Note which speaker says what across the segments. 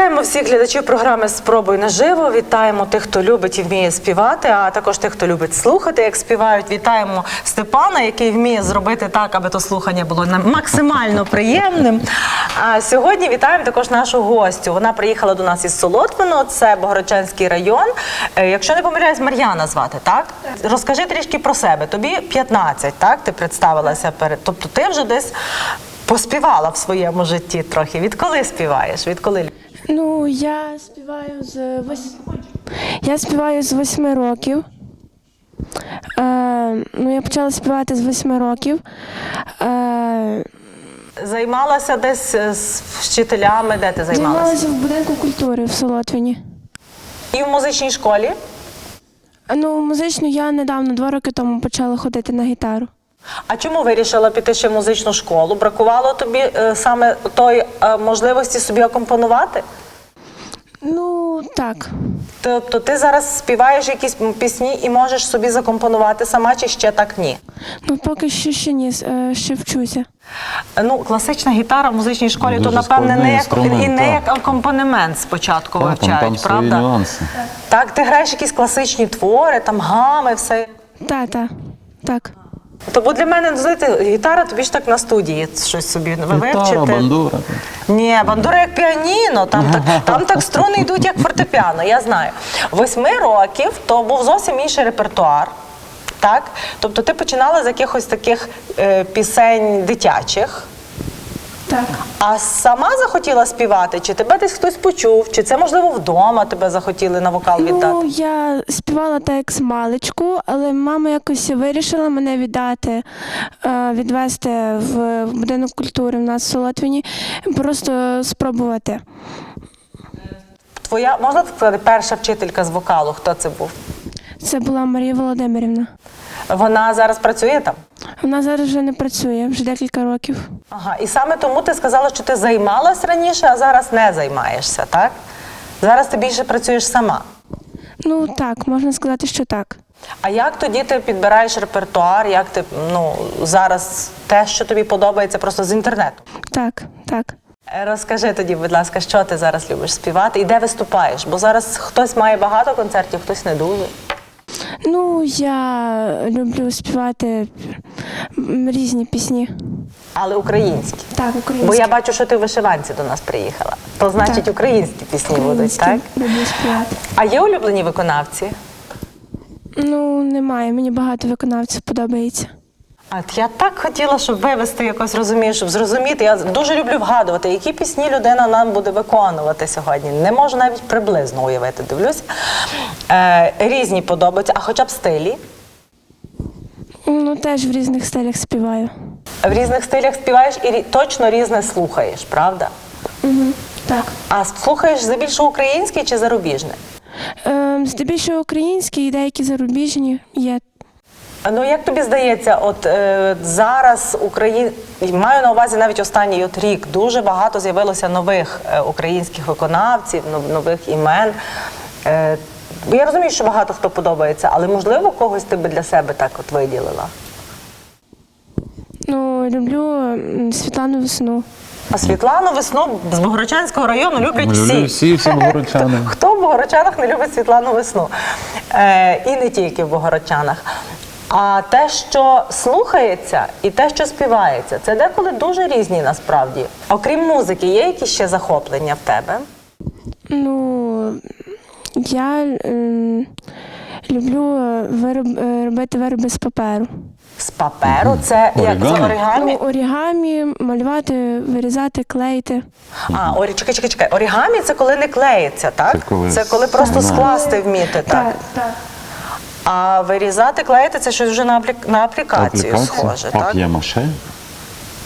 Speaker 1: Вітаємо всіх глядачів програми Спробуй наживо. Вітаємо тих, хто любить і вміє співати, а також тих, хто любить слухати, як співають. Вітаємо Степана, який вміє зробити так, аби то слухання було максимально приємним. А сьогодні вітаємо також нашу гостю. Вона приїхала до нас із Солотвино, це Богородчанський район. Е, Якщо не помиляюсь, Мар'яна звати, так? Розкажи трішки про себе. Тобі 15, так? Ти представилася перед. Тобто ти вже десь поспівала в своєму житті трохи. Відколи співаєш? Відколи?
Speaker 2: Ну, я співаю з вось... я співаю з восьми років. Е, ну, я почала співати з восьми років. Е,
Speaker 1: Займалася десь з вчителями, де ти займалася?
Speaker 2: займалася в будинку культури в Солотвині.
Speaker 1: І в музичній школі.
Speaker 2: Ну, музичну я недавно, два роки тому, почала ходити на гітару.
Speaker 1: А чому вирішила піти ще в музичну школу? Бракувало тобі е, саме тої е, можливості собі акомпонувати?
Speaker 2: Ну, так.
Speaker 1: Тобто ти зараз співаєш якісь пісні і можеш собі закомпонувати сама, чи ще так ні?
Speaker 2: Ну, поки що ще ні, е, ще вчуся.
Speaker 1: Е, Ну, класична гітара в музичній школі, то
Speaker 3: Дуже
Speaker 1: напевне не як
Speaker 3: інструмент,
Speaker 1: і не
Speaker 3: так.
Speaker 1: як акомпанемент спочатку
Speaker 3: Так, там,
Speaker 1: вивчають,
Speaker 3: там свої
Speaker 1: правда?
Speaker 3: нюанси.
Speaker 1: Так, ти граєш якісь класичні твори, там гами, все.
Speaker 2: Та, та, так.
Speaker 1: Тобто для мене, знаєте, гітара тобі ж так на студії щось собі вивчити.
Speaker 3: Гітара, бандура.
Speaker 1: Ні, бандура як піаніно, там так, там так струни йдуть, як фортепіано, я знаю. Восьми років то був зовсім інший репертуар. Так? Тобто ти починала з якихось таких е, пісень дитячих,
Speaker 2: Так.
Speaker 1: а сама захотіла співати, чи тебе десь хтось почув, чи це, можливо, вдома тебе захотіли на вокал віддати?
Speaker 2: Ну, я співала так як з маличку, але мама якось вирішила мене віддати, е, відвести в будинок культури в нас в Солотвіні, просто спробувати.
Speaker 1: Твоя, можна сказати, перша вчителька з вокалу, хто це був?
Speaker 2: Це була Марія Володимирівна.
Speaker 1: Вона зараз працює там?
Speaker 2: Вона зараз вже не працює, вже декілька років.
Speaker 1: Ага, і саме тому ти сказала, що ти займалась раніше, а зараз не займаєшся, так? Зараз ти більше працюєш сама.
Speaker 2: Ну так, можна сказати, що так.
Speaker 1: А як тоді ти підбираєш репертуар? Як ти ну зараз те, що тобі подобається, просто з інтернету?
Speaker 2: Так, так.
Speaker 1: Е, Розкажи тоді, будь ласка, що ти зараз любиш співати і де виступаєш? Бо зараз хтось має багато концертів, хтось не дуже.
Speaker 2: Ну, я люблю співати різні пісні.
Speaker 1: Але українські.
Speaker 2: Так, українські.
Speaker 1: Бо я бачу, що ти в вишиванці до нас приїхала. То значить
Speaker 2: Так.
Speaker 1: українські пісні будуть, так?
Speaker 2: люблю співати.
Speaker 1: А є улюблені виконавці?
Speaker 2: Ну, немає, мені багато виконавців подобається.
Speaker 1: От я так хотіла, щоб вивести якось розумієш, щоб зрозуміти. Я дуже люблю вгадувати, які пісні людина нам буде виконувати сьогодні. Не можу навіть приблизно уявити. Дивлюся. Е, різні подобаються, а хоча б стилі.
Speaker 2: Ну, теж в різних стилях співаю.
Speaker 1: В різних стилях співаєш і точно різне слухаєш, правда?
Speaker 2: Угу. Так.
Speaker 1: А слухаєш здебільшого українське чи зарубіжне?
Speaker 2: Ем, здебільшого українські і деякі зарубіжні є.
Speaker 1: Ну як тобі здається, от е, зараз Україн... маю на увазі навіть останній от рік дуже багато з'явилося нових е, українських виконавців, нових імен. Е, я розумію, що багато хто подобається, але можливо когось ти би для себе так от виділила.
Speaker 2: Ну, люблю Світлану Весну.
Speaker 1: А Світлану Весну з Богородчанського району люблять
Speaker 3: Люблю
Speaker 1: всі.
Speaker 3: всі, всі богородчани.
Speaker 1: Хто в Богородчанах не любить Світлану Весну? Е, і не тільки в Богородчанах. А те, що слухається, і те, що співається, це деколи дуже різні насправді. Окрім музики, є якісь ще захоплення в тебе?
Speaker 2: Ну, я ем, люблю е, вироб, е, робити вироби з паперу.
Speaker 1: З паперу це як з
Speaker 3: Оригамі?
Speaker 1: оригамі?
Speaker 2: Ну, орігамі, малювати, вирізати, клеїти.
Speaker 1: А, орі, чекай, чекай, чекай. Оригамі це коли не клеїться, так?
Speaker 3: Це коли
Speaker 1: просто скласти вміти, так?
Speaker 2: так.
Speaker 1: А вирізати, клеїти це щось вже на, аплік... на аплікацію схоже, так?
Speaker 3: Пап'є-маше.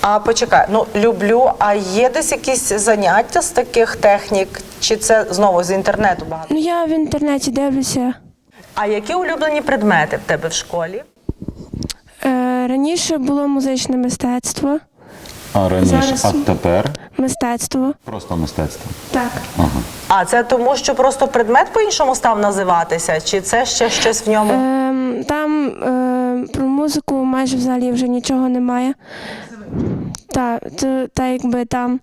Speaker 1: А почекай, ну люблю. А є десь якісь заняття з таких технік, чи це знову з інтернету багато?
Speaker 2: Ну, я в інтернеті дивлюся.
Speaker 1: А які улюблені предмети в тебе в школі?
Speaker 2: Е, раніше було музичне мистецтво.
Speaker 3: А раніше,
Speaker 2: Зараз-
Speaker 3: а тепер
Speaker 2: Мистецтво.
Speaker 3: просто мистецтво.
Speaker 2: Так.
Speaker 3: Ага.
Speaker 1: А це тому, що просто предмет по-іншому став називатися, чи це ще щось в ньому?
Speaker 2: Ем, там е, про музику майже взагалі вже нічого немає. та, то, та якби там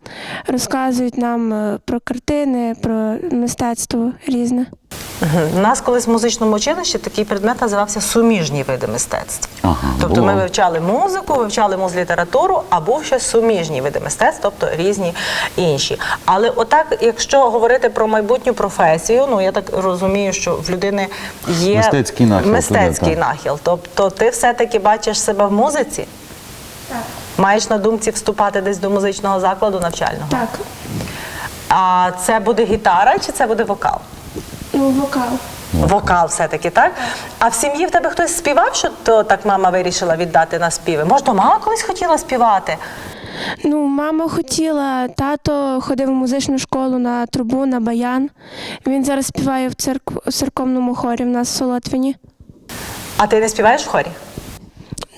Speaker 2: розказують нам е, про картини, про мистецтво різне.
Speaker 1: У нас колись в музичному училищі такий предмет називався суміжні види мистецтв.
Speaker 3: Ага,
Speaker 1: тобто ми вивчали музику, вивчали музлітературу, а був ще суміжні види мистецтв, тобто різні інші. Але отак, якщо говорити про майбутню професію, ну я так розумію, що в людини є
Speaker 3: Мистецький нахил
Speaker 1: мистецький
Speaker 3: туди,
Speaker 1: нахил. Тобто ти все-таки бачиш себе в музиці?
Speaker 2: Так.
Speaker 1: Маєш на думці вступати десь до музичного закладу навчального?
Speaker 2: Так,
Speaker 1: А це буде гітара чи це буде вокал?
Speaker 2: Ну, вокал.
Speaker 1: Вокал все-таки, так? А в сім'ї в тебе хтось співав, що то так мама вирішила віддати на співи? Може, то мама колись хотіла співати?
Speaker 2: Ну, мама хотіла, тато ходив у музичну школу на трубу, на баян. Він зараз співає в, церк... в церковному хорі в нас в Солотвіні.
Speaker 1: А ти не співаєш в хорі?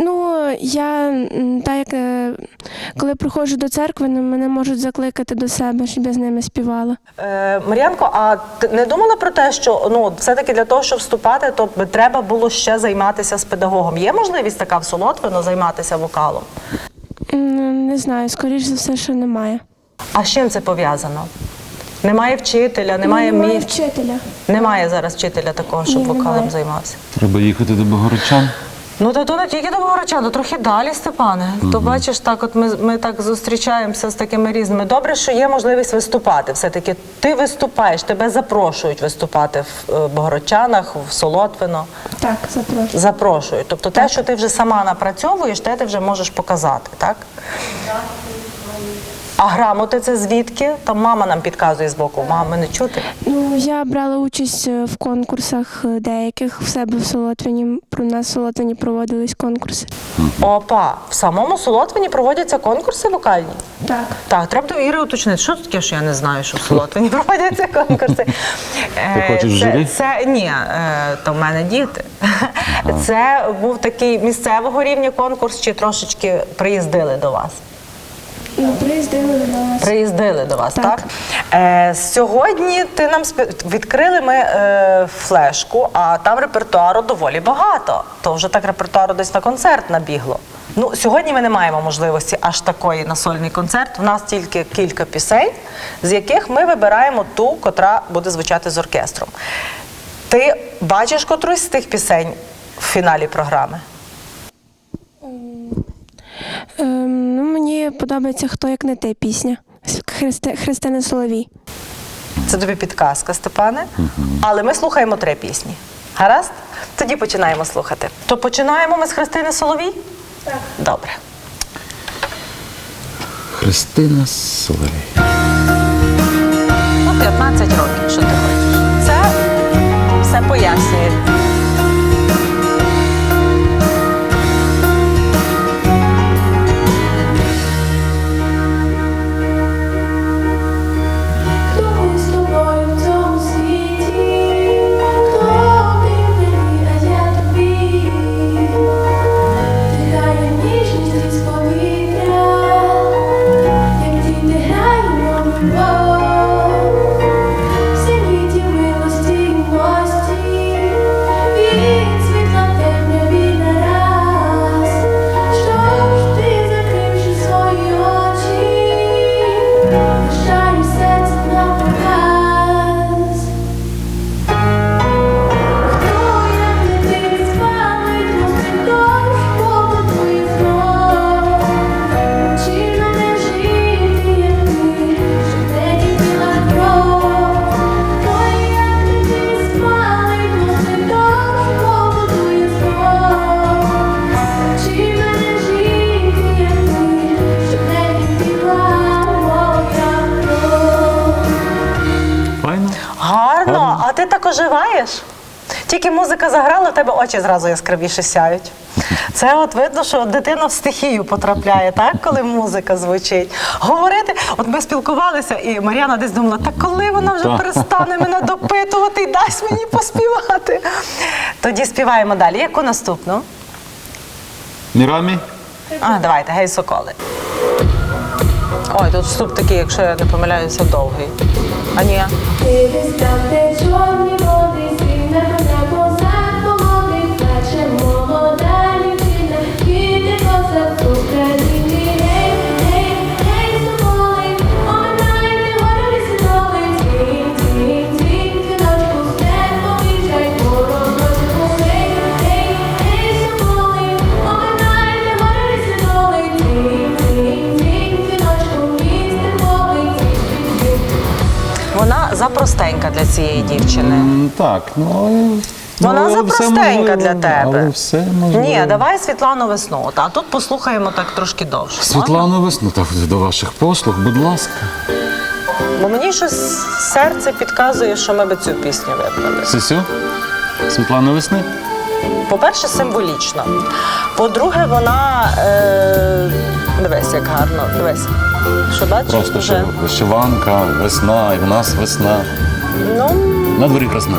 Speaker 2: Ну, я так як е, коли приходжу до церкви, ну, мене можуть закликати до себе, щоб я з ними співала.
Speaker 1: Е, Мар'янко, а ти не думала про те, що ну все-таки для того, щоб вступати, то би треба було ще займатися з педагогом? Є можливість така в Солотвино займатися вокалом?
Speaker 2: Не знаю, скоріш за все, що немає.
Speaker 1: А з чим це пов'язано? Немає вчителя, немає
Speaker 2: Ну, немає
Speaker 1: місць.
Speaker 2: вчителя.
Speaker 1: Немає зараз вчителя такого, щоб
Speaker 2: Ні,
Speaker 1: вокалом
Speaker 2: немає.
Speaker 1: займався.
Speaker 3: Треба їхати до Богородчан.
Speaker 1: Ну та то не тільки до Богородчан, то трохи далі, Степане. То бачиш, так от ми, ми так зустрічаємося з такими різними. Добре, що є можливість виступати. Все-таки ти виступаєш, тебе запрошують виступати в е, Богородчанах, в Солотвино.
Speaker 2: Так, запрошую.
Speaker 1: Запрошують. Тобто те, що ти вже сама напрацьовуєш, те ти вже можеш показати, так? А грамоти це звідки? Там мама нам підказує з боку, мами не чути.
Speaker 2: Ну, я брала участь е, в конкурсах е, деяких в себе в Солотвіні. Про нас в Солотвіні проводились конкурси.
Speaker 1: Опа, в самому Солотвині проводяться конкурси вокальні.
Speaker 2: Так.
Speaker 1: Так, треба до Іри уточнити, що таке, що я не знаю, що в Солотвині проводяться конкурси. Е,
Speaker 3: хочеш в
Speaker 1: це,
Speaker 3: журі?
Speaker 1: це ні, е, то в мене діти. Це був такий місцевого рівня конкурс, чи трошечки приїздили до вас?
Speaker 2: Ну, приїздили до нас.
Speaker 1: Приїздили до вас, так?
Speaker 2: Так.
Speaker 1: Е, сьогодні ти нам спі- відкрили ми е, флешку, а там репертуару доволі багато. То вже так репертуару десь на концерт набігло. Ну, сьогодні ми не маємо можливості аж такої на сольний концерт. У нас тільки кілька пісень, з яких ми вибираємо ту, котра буде звучати з оркестром. Ти бачиш котрусь з тих пісень в фіналі програми?
Speaker 2: Ем, ну, мені подобається хто як не ти пісня. Христи... Христини Соловій.
Speaker 1: Це тобі підказка, Степане. Але ми слухаємо три пісні. Гаразд? Тоді починаємо слухати. То починаємо ми з Христини Соловій?
Speaker 2: Так.
Speaker 1: Добре.
Speaker 3: Христина Соловей.
Speaker 1: Ну, 15 років, так оживаєш? Тільки музика заграла, у тебе очі зразу яскравіше сяють. Це от видно, що дитина в стихію потрапляє, так, коли музика звучить. Говорити, от ми спілкувалися, і Мар'яна десь думала, та коли вона вже перестане мене допитувати і дасть мені поспівати. Тоді співаємо далі. Яку наступну?
Speaker 3: Мірамі?
Speaker 1: А, давайте, гей, соколи. Ой, тут вступ такий, якщо я не помиляюся, довгий. А ні.
Speaker 4: Де чорні води,
Speaker 1: для цієї дівчини.
Speaker 2: М, Так, ну.
Speaker 1: Вона
Speaker 2: але все
Speaker 1: запростенька
Speaker 2: можливо,
Speaker 1: для тебе.
Speaker 2: Але все можливо.
Speaker 1: Ні, давай Світлану Весну. От, А тут послухаємо так трошки довше. можна?
Speaker 2: Світлана Весну, так до ваших послуг, будь ласка.
Speaker 1: Бо мені щось серце підказує, що ми би цю пісню вибрали.
Speaker 2: Сисю? Світлана Весни?
Speaker 1: По-перше, символічно. По-друге, вона. Е... Дивись, як гарно. Дивись. Що бачиш?
Speaker 2: Просто
Speaker 1: Вже?
Speaker 2: що вишиванка, весна, і в нас весна.
Speaker 1: Ну,
Speaker 2: На дворі красна.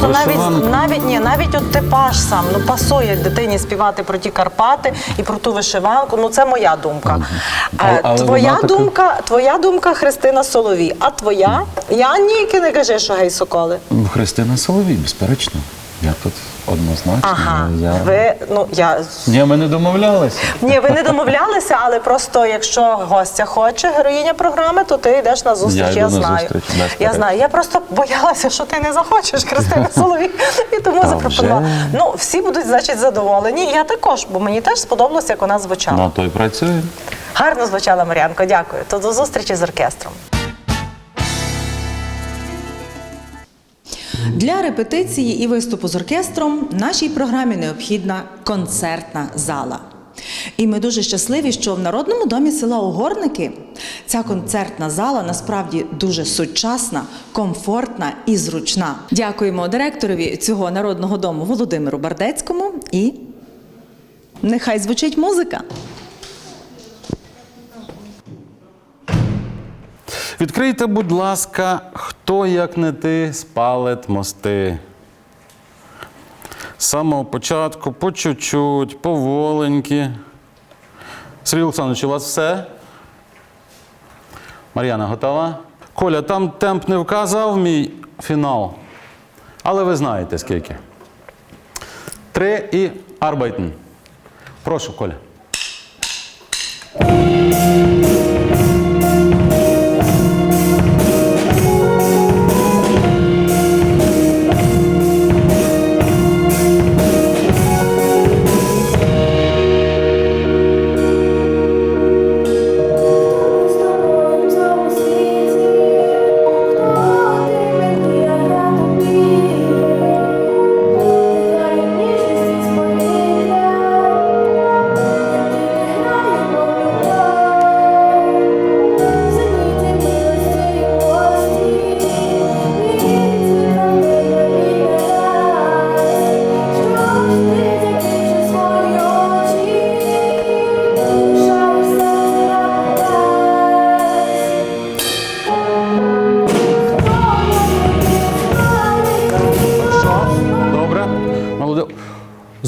Speaker 1: Просто навіть навіть ні, навіть от типаж сам ну пасує дитині співати про ті Карпати і про ту вишиванку. Ну це моя думка.
Speaker 2: А-
Speaker 1: Е, твоя
Speaker 2: вона така-
Speaker 1: думка, твоя думка Христина Соловій. А твоя? Я ніки не кажи, що гей соколи.
Speaker 2: Христина Соловій, безперечно. Я тут однозначно.
Speaker 1: Ага,
Speaker 2: Я...
Speaker 1: ви ну я
Speaker 2: Ні, ми не домовлялися.
Speaker 1: ні, ви не домовлялися, але просто якщо гостя хоче, героїня програми, то ти йдеш на зустріч.
Speaker 2: Я
Speaker 1: Я,
Speaker 2: на
Speaker 1: знаю.
Speaker 2: зустріч,
Speaker 1: я знаю. Я просто боялася, що ти не захочеш, Христина Соловій, і тому
Speaker 2: Та
Speaker 1: запропонувала.
Speaker 2: вже.
Speaker 1: Ну всі будуть значить задоволені. Я також, бо мені теж сподобалося, як вона звучала.
Speaker 2: На то й працює.
Speaker 1: Гарно звучала Мар'янко. Дякую. То до зустрічі з оркестром.
Speaker 3: Для репетиції і виступу з оркестром нашій програмі необхідна концертна зала. І ми дуже щасливі, що в Народному домі села Угорники ця концертна зала насправді дуже сучасна, комфортна і зручна. Дякуємо директорові цього народного дому Володимиру Бардецькому і нехай звучить музика.
Speaker 2: Відкрийте, будь ласка, хто як не ти спалить мости. З самого початку, по чуть-чуть, поволеньки. Сергій Олександрович, у вас все? Мар'яна, готова? Коля, там темп не вказав мій фінал. Але ви знаєте скільки. Три і арбайтен. Прошу, Коля.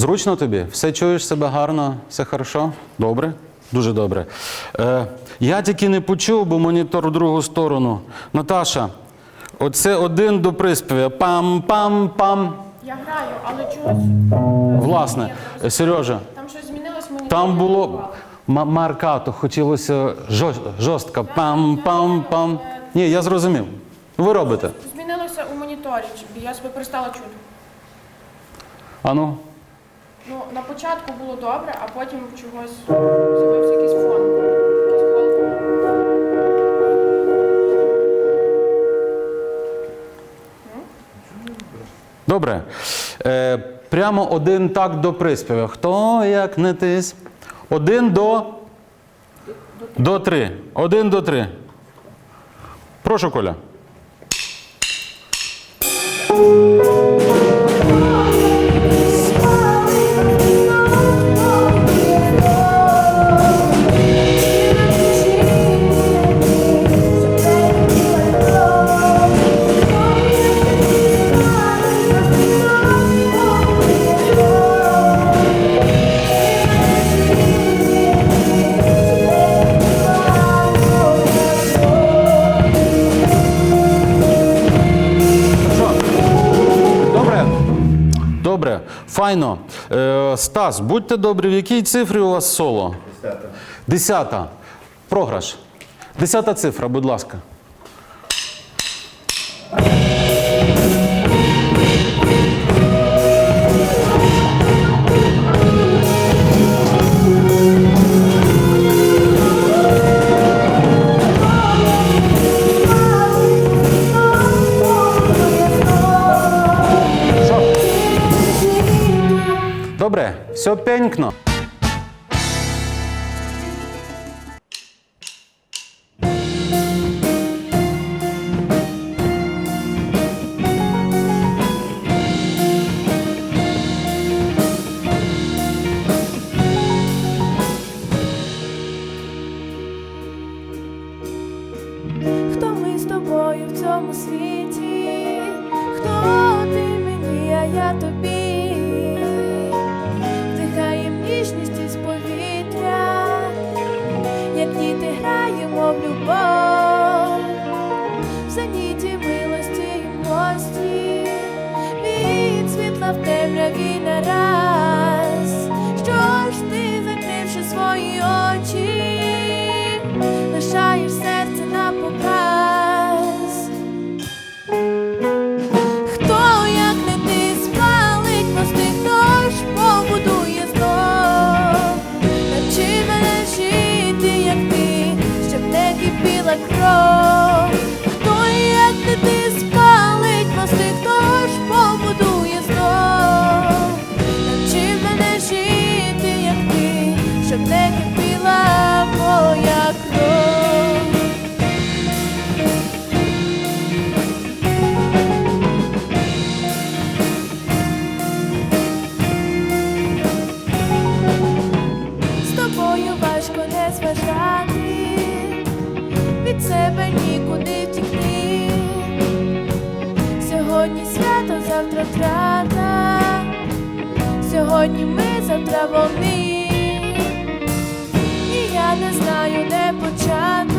Speaker 2: Зручно тобі? Все чуєш себе гарно, все хорошо? Добре? Дуже добре. Е, я тільки не почув, бо монітор в другу сторону. Наташа, оце один до приспівя. Пам-пам-пам.
Speaker 5: Я граю, але чогось
Speaker 2: Власне, Сережа,
Speaker 5: там щось змінилось мені.
Speaker 2: там було ма- маркато, хотілося жорст- жорстко. Пам-пам-пам. Ні, я зрозумів. Ви робите.
Speaker 5: Змінилося у моніторі, я себе перестала чути.
Speaker 2: Ану.
Speaker 5: Ну, на початку було добре, а потім чогось з'явився якийсь фон.
Speaker 2: Добре. Е,
Speaker 3: Прямо один так до приспіву. Хто як не тись? Один до. До три. Один до три. Прошу коля. Е, Стас, будьте добрі, в якій цифрі у вас соло? Десята. Десята. Програш. Десята цифра, будь ласка. Все пенькно.
Speaker 2: тобою в цьому світі, хто ти мені, а я тобі. New to. a crow. сьогодні ми завтра вони І я не знаю, де почати.